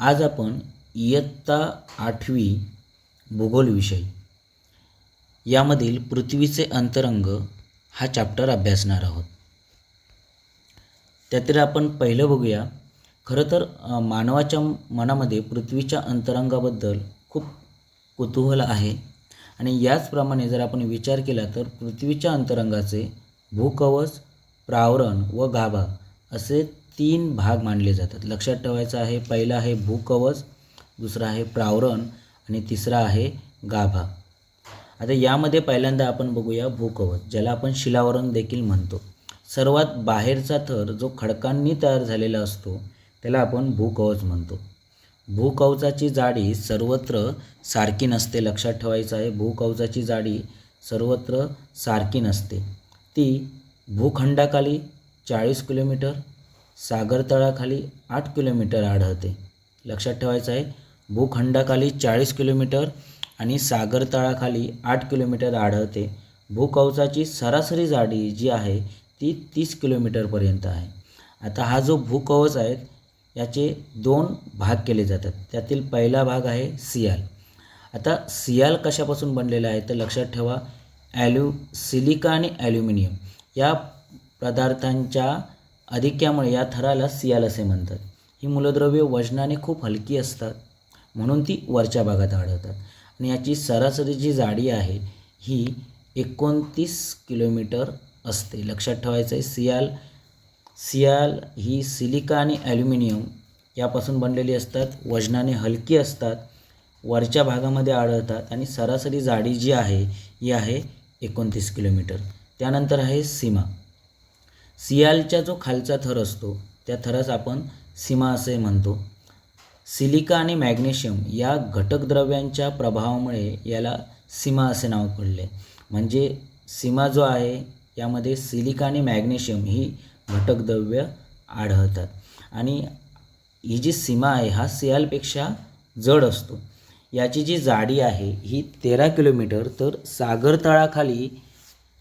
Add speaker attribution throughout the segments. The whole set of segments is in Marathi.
Speaker 1: आज आपण इयत्ता आठवी भूगोल विषय यामधील पृथ्वीचे अंतरंग हा चॅप्टर अभ्यासणार आहोत. त्यातील आपण पहिलं बघूया. खरं तर मानवाच्या मनामध्ये पृथ्वीच्या अंतरंगाबद्दल खूप कुतूहल आहे. आणि याचप्रमाणे जर आपण विचार केला तर पृथ्वीच्या अंतरंगाचे भूकवच प्रावरण व गाभा असे तीन भाग मानले जातात. लक्षात ठेवायचं आहे पहिला आहे भूकवच दुसरा आहे प्रावरण आणि तिसरा आहे गाभा. आता यामध्ये पहिल्यांदा आपण बघूया भूकवच ज्याला आपण शिलावरण देखील म्हणतो. सर्वात बाहेरचा थर जो खडकांनी तयार झालेला असतो त्याला आपण भूकवच म्हणतो. भूकवचाची जाडी सर्वत्र सारखी नसते लक्षात ठेवायचं आहे. भूकवचाची जाडी सर्वत्र सारखी नसते. ती भूखंडाखाली चाळीस किलोमीटर सागरतळाखाली आठ किलोमीटर आढळते. लक्षात ठेवायचं आहे भूखंडाखाली चाळीस किलोमीटर आणि सागरतळाखाली आठ किलोमीटर आढळते. भूकवचाची सरासरी जाडी जी आहे ती तीस किलोमीटरपर्यंत आहे. आता हा जो भूकवच आहे याचे दोन भाग केले जातात. त्यातील पहिला भाग आहे सियाल. आता सियाल कशापासून बनलेला आहे तर लक्षात ठेवा ॲल्यू सिलिका आणि ॲल्युमिनियम या पदार्थांच्या अधिक्यामुळे या थराला सियाल असे म्हणतात. ही मूलद्रव्ये वजनाने खूप हलकी असतात म्हणून ती वरच्या भागात आढळतात. आणि याची सरासरी जी जाडी आहे ही एकोणतीस किलोमीटर असते. लक्षात ठेवायचं आहे सियाल सियाल ही सिलिका आणि ॲल्युमिनियम यापासून बनलेली असतात वजनाने हलकी असतात वरच्या भागामध्ये आढळतात आणि सरासरी जाडी जी आहे ही आहे एकोणतीस किलोमीटर. त्यानंतर आहे सीमा. सियालचा जो खालचा थर असतो त्या थरास आपण सीमा असे म्हणतो. सिलिका आणि मॅग्नेशियम या घटकद्रव्यांच्या प्रभावामुळे याला सीमा असे नाव पडले. म्हणजे सीमा जो आहे यामध्ये सिलिका आणि मॅग्नेशियम ही घटकद्रव्य आढळतात. आणि ही जी सीमा आहे हा सियालपेक्षा जड असतो. याची जी जाडी आहे ही तेरा किलोमीटर तर सागरतळाखाली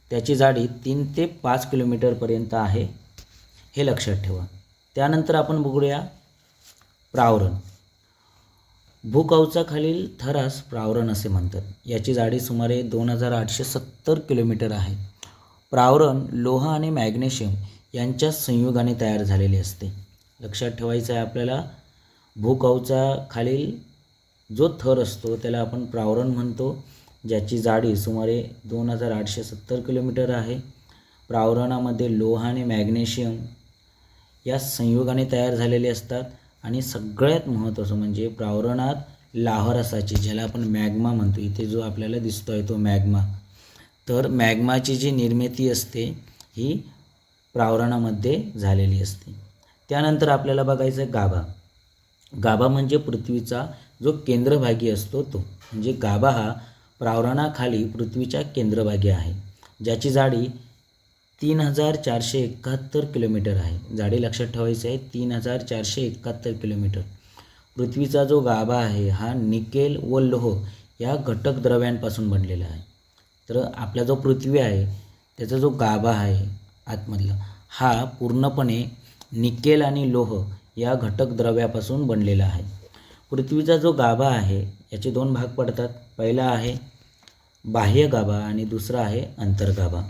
Speaker 1: त्याची जाडी तीन ते पाच किलोमीटरपर्यंत आहे हे लक्षात ठेवा. त्यानंतर आपण बघूया प्रावरण. भूकवचाखालील थरास प्रावरण असे म्हणतात. याची जाडी सुमारे दोन हजार आठशे सत्तर किलोमीटर आहे. प्रावरण लोह आणि मॅग्नेशियम यांच्या संयोगाने तयार झालेले असते. लक्षात ठेवायचं आहे आपल्याला भूकवचाखालील जो थर असतो त्याला आपण प्रावरण म्हणतो. ज्याची जाडी सुमारे दोन हजार आठशे सत्तर किलोमीटर आहे. प्रावरणामध्ये लोह आणि मॅग्नेशियम या संयोगाने तयार झालेले असतात आणि सगळ्यात महत्त्वाचं म्हणजे प्रावरणात लाव्हारसाची ज्याला आपण मॅग्मा म्हणतो. इथे जो आपल्याला दिसतो आहे तो मॅग्मा. तर मॅग्माची जी निर्मिती असते ही प्रावरणामध्ये झालेली असते. त्यानंतर आपल्याला बघायचं आहे गाभा. गाभा म्हणजे पृथ्वीचा जो केंद्रभागी असतो तो. म्हणजे गाभा हा प्रावरणाखाली पृथ्वीच्या केंद्रभागी आहे ज्याची जाडी तीन हजार चारशे एकाहत्तर किलोमीटर आहे. जाडी लक्षात ठेवायची आहे तीन हजार चारशे एकाहत्तर किलोमीटर. पृथ्वीचा जो गाभा आहे हा निकेल व लोह या घटक द्रव्यांपासून बनलेला आहे. तर आपला जो पृथ्वी आहे त्याचा जो गाभा आहे आतमधला हा पूर्णपणे निकेल आणि लोह या घटक द्रव्यापासून बनलेला आहे. पृथ्वीचा जो गाभा आहे याचे दोन भाग पडतात. पहिला आहे बाह्य गाभा आणि दुसरा आहे अंतर्गाभा.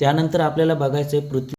Speaker 1: त्यानंतर आपल्याला बघायचं आहे पृथ्वी